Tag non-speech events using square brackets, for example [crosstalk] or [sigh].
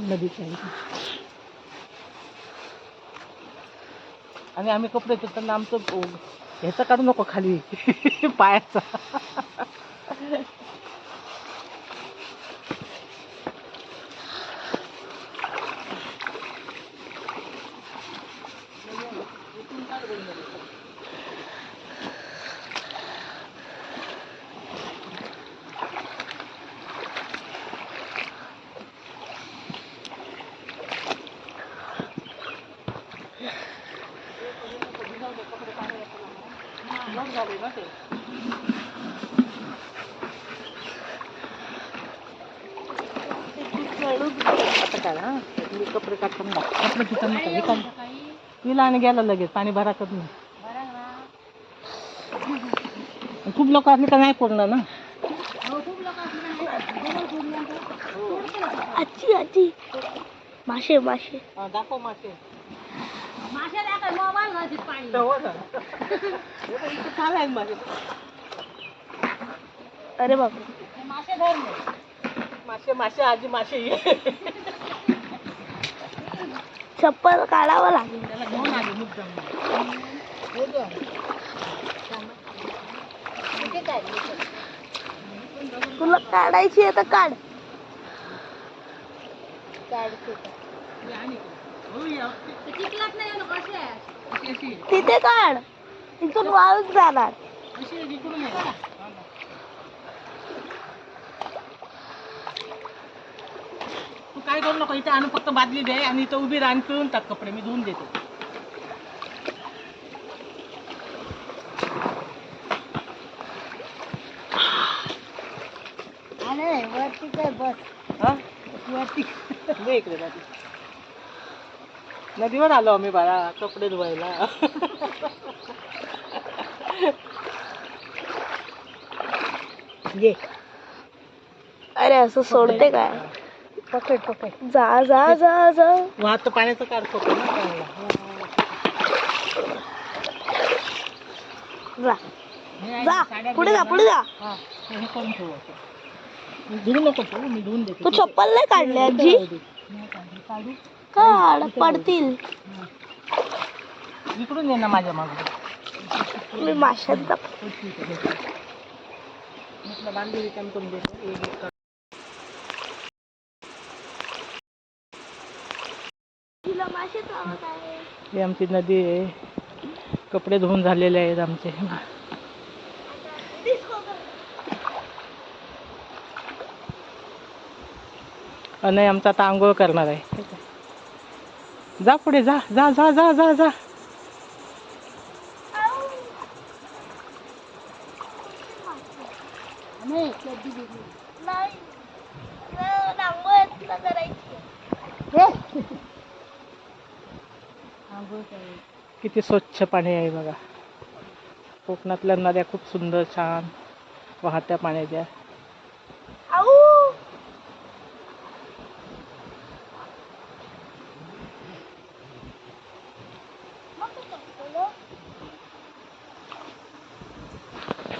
नदीच्या इथे. आणि आम्ही कपडे धुताना आमचं ह्याचं काढू नको खाली [laughs] पायाचा आता काय हा मी कपडे काढताना कपडे धुताना काय विकाल विला आणि गेला लगेच पाणी भराकत नाही खूप लोक असले का नाही पडणार ना आजी आजी। मासे मासे हा, दाखव मासे अरे बाबा मासे मासे आजी मासे. ये चप्पल काढावं लागेल. त्याला घेऊन आले मुद्दाम. हे घ्या. तुला काढायची आहे तर काढ. हे आणि. हो, तिथे काढ. इथून वाळून जाणार. तू काय करू नको इथे आणून फक्त बादली दे आणि इथं उभी राहून पिळून टाक कपडे मी धुवून देते. वरती काय बस. हा? वरती इकडे नदीवर आलो आम्ही बाळा कपडे धुवायला. ये. अरे असं सोडते काय? पकड पकड. जा जा जा जा. वाहत पाण्याचं काढतो ना चांगला जा. पुढे जा पुढे जा. ना. हा, हे करून ठेवू असं. मी धुवू नको तू मी धुवून देते. तू चप्पल नाही काढली आजी? नाही काढली. काढू. काढ पडतील. इकडून ये ना माझ्या मागे. मी माशांचा म्हटलं बांधली रिकाम करून देतो एक एक काढ. तिला मासे चावत आहे ही आमची नदी आहे. कपडे धुवून झालेले आहेत आमचे. नाही आमचा आता आंघोळ करणार आहे. जा पुढे जा जा जा जा जा जा. किती स्वच्छ पाणी आहे बघा. कोकणातल्या नद्या खूप सुंदर छान. वाहत्या पाण्याच्या.